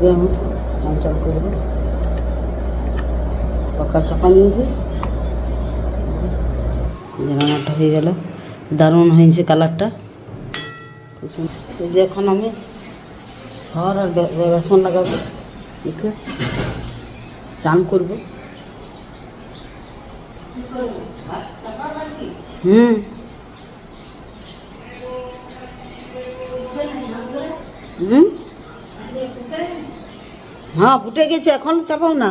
যে আমি আমি চাল করব। তরকার চাপা নিয়েছি। রান্নাটা হয়ে গেল। দারুণ হয়েছে কালারটা। এখন আমি সর আর বেসন লাগাবো। একটু চান করব। হুম। হুম। হ্যাঁ ফুটে গেছে, এখন চাপাও না।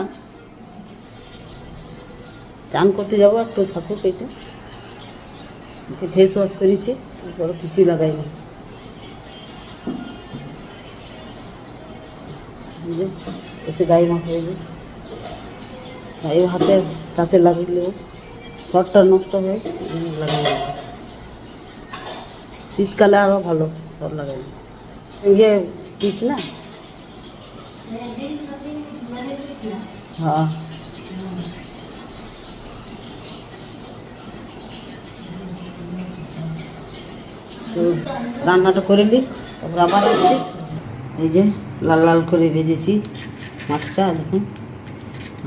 চান করতে যাব একটু থাকুক এটা ফেস ওয়াশ করেছি, তারপরে কিছুই লাগাইনি এসে গায়ে মাখা হয়ে গায়ে হাতে, তাতে লাগলে। শরটা নষ্ট হয়ে লাগাই শীতকালে আরও ভালো সর লাগাই ইয়ে পিস না? হ্যাঁ। তো রান্নাটা করে নিই তারপর আবার এই যে লাল লাল করে ভেজেছি মাছটা দেখুন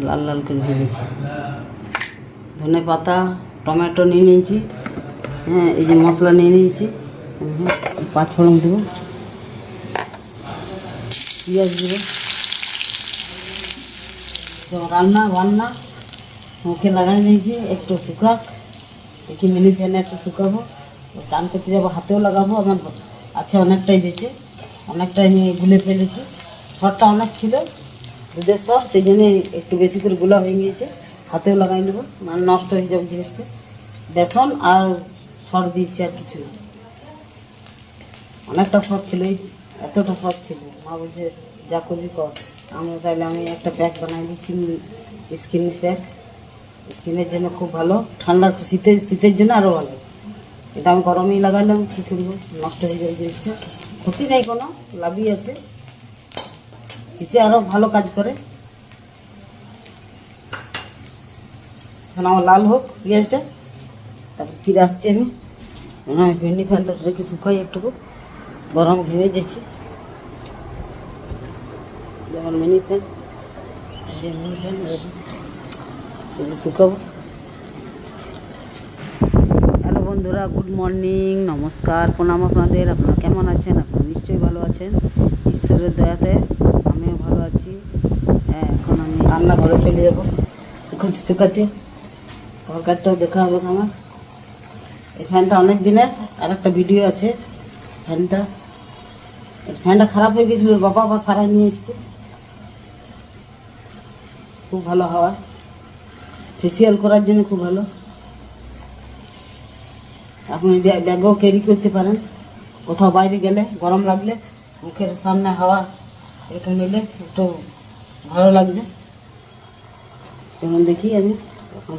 লাল লাল করে ভেজেছি। ধনে পাতা টমেটো নিয়ে নিয়েছি হ্যাঁ এই যে মশলা নিয়ে নিয়েছি হুম, পাঁচ ফোড়ন দেবো। পেঁয়াজ দেবো। তো রান্না, বান্না, মুখে লাগাই নিয়েছি একটু শুকাক দেখি মিলি ফ্যানে একটু শুকাবো। চান করতে যাব, হাতেও লাগাবো, আমার আছে অনেকটাই বেঁচে, অনেকটাই আমি গুলে ফেলেছি। সরটা অনেক ছিল, দুধের সর সেই জন্য একটু বেশি করে গুলা হয়ে গিয়েছে। হাতেও লাগাই নেব মানে নষ্ট হয়ে যাবে জিনিসটা। বেসন আর সর দিয়েছি আর কিছু না। অনেকটা সর ছিল এতটা সর ছিল। মা বলছে, যা করবি কর। আমি তাহলে আমি একটা প্যাক বানাই দিচ্ছি স্কিন প্যাক স্কিনের জন্য খুব ভালো। ঠান্ডা শীতের শীতের জন্য আরও ভালো। এটা আমি গরমেই লাগালাম, কী করব? নষ্ট হয়ে যাবে জিনিসটা। ক্ষতি নেই কোনো, লাভই আছে। শীতে আরও ভালো কাজ করে। এখন আমার লাল হোক পেঁয়াজটা তারপর ফিরে আসছি আমি। হ্যাঁ ভেন্ডি ফ্যানটা শুকাই একটুকু। গরম ঘেমে যাচ্ছি যেমন মিনি ফ্যান মিনি ফ্যান শুকাবো হ্যালো বন্ধুরা গুড মর্নিং নমস্কার প্রণাম আপনাদের। আপনারা কেমন আছেন? আপনারা নিশ্চয়ই ভালো আছেন। ঈশ্বরের দয়াতে আমিও ভালো আছি। হ্যাঁ এখন আমি রান্নাঘরে চলে যাব। শুকাতে শুকাতে তরকারিটাও দেখা হবে আমার। এই ফ্যানটা অনেক দিনের আর একটা ভিডিও আছে। ফ্যানটা ফ্যানটা খারাপ হয়ে গেছিল বাবা আবার সারাই নিয়ে এসছে। খুব ভালো হাওয়া। ফেসিয়াল করার জন্য খুব ভালো। আপনি ব্যাগ- ব্যাগও ক্যারি করতে পারেন। কোথাও বাইরে গেলে গরম লাগলে মুখের সামনে হাওয়া একটু নিলে একটু ভালো লাগবে। যেমন দেখি আমি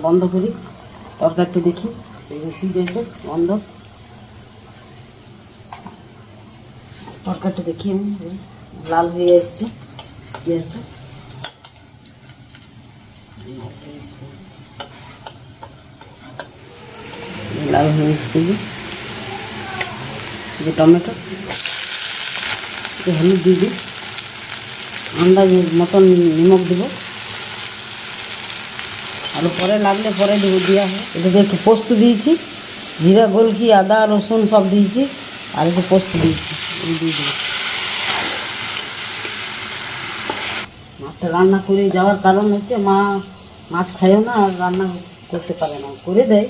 বন্ধ করি। তরকারিটা দেখি। সিজ আছে বন্ধ। তরকারিটা দেখি আমি লাল হয়ে এসছে। হয়ে এসছে যে। টমেটো হলুদ দিয়ে দিই। আন্দাজ মতন নিমখ দেবো। আর পরে লাগলে পরে দেবো দেওয়া হয় এটাতে একটু পোস্ত দিয়েছি। জিরা, গোলকি, আদা, রসুন সব দিয়েছি। আর একটু পোস্ত দিয়েছি দিয়ে দেবো। মাছটা রান্না করে যাওয়ার কারণ হচ্ছে মা মাছ খায়ও না আর রান্না করতে পারে না। করে দেয়।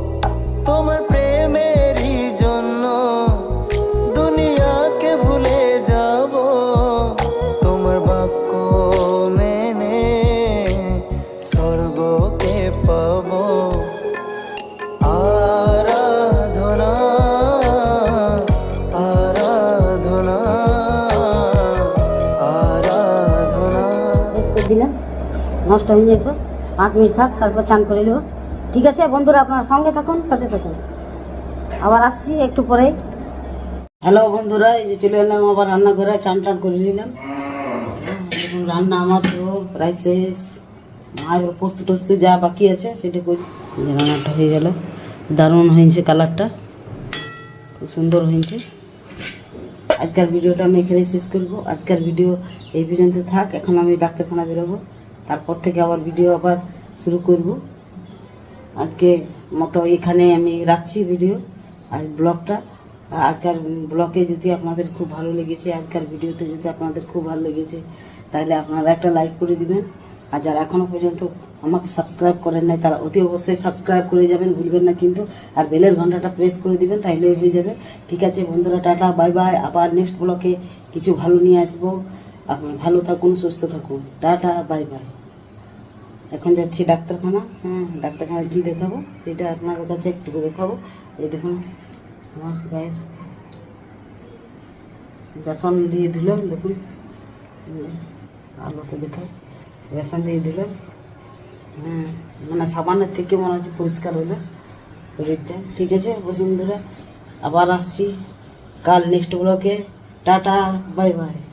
নষ্ট হয়ে যেত পাঁচ মিনিট থাক, তারপর চান করে নেব। ঠিক আছে, বন্ধুরা, আপনার সঙ্গে থাকুন, সাথে থাকুন। আবার আসছি একটু পরে। হ্যালো, বন্ধুরা, এই যে চলে এলাম আবার রান্না করে চান টান করে নিলাম। রান্না আমার তো প্রায় শেষ। আর পোস্ত টোস্ত যা বাকি আছে, সেটা করি রান্নাটা হয়ে গেল। দারুণ হয়েছে কালারটা। খুব সুন্দর হয়েছে। আজকের ভিডিওটা আমি এখানে শেষ করব। আজকের ভিডিও এই পর্যন্ত থাক, এখন আমি ডাক্তারখানা বেরোবো। তারপর থেকে আবার ভিডিও আবার শুরু করব। আজকে মতো এখানে আমি রাখছি ভিডিও আর ব্লগটা। আজকের ব্লগে যদি আপনাদের খুব ভালো লেগেছে, আজকের ভিডিওতে যদি আপনাদের খুব ভালো লেগেছে, তাহলে আপনারা একটা লাইক করে দিবেন। আর যারা এখনও পর্যন্ত আমাকে সাবস্ক্রাইব করেন নাই, তারা অতি অবশ্যই সাবস্ক্রাইব করে যাবেন, ভুলবেন না কিন্তু। আর বেলের ঘন্টাটা প্রেস করে দিবেন তাইলে হয়ে যাবে। ঠিক আছে বন্ধুরা, টাটা বাই বাই আবার নেক্সট ব্লকে কিছু ভালো নিয়ে আসব। আপনার ভালো থাকুন, সুস্থ থাকুন। Tata, bye bye. এখন যাচ্ছি ডাক্তারখানা। হ্যাঁ ডাক্তারখানা কী দেখাবো। সেটা আপনাদের কাছে একটু দেখাবো। এই দেখুন, আমার গায়ের বেসন দিয়ে দিলাম, দেখুন। আলোতে দেখায় বেসন দিয়ে দিলাম। হ্যাঁ মানে সাবানের থেকে মনে হচ্ছে পরিষ্কার হলো। শরীরটা। ঠিক আছে, বসুন্ধরা। আবার আসছি। কাল নেক্সট ব্লকে টাটা, বাই বাই।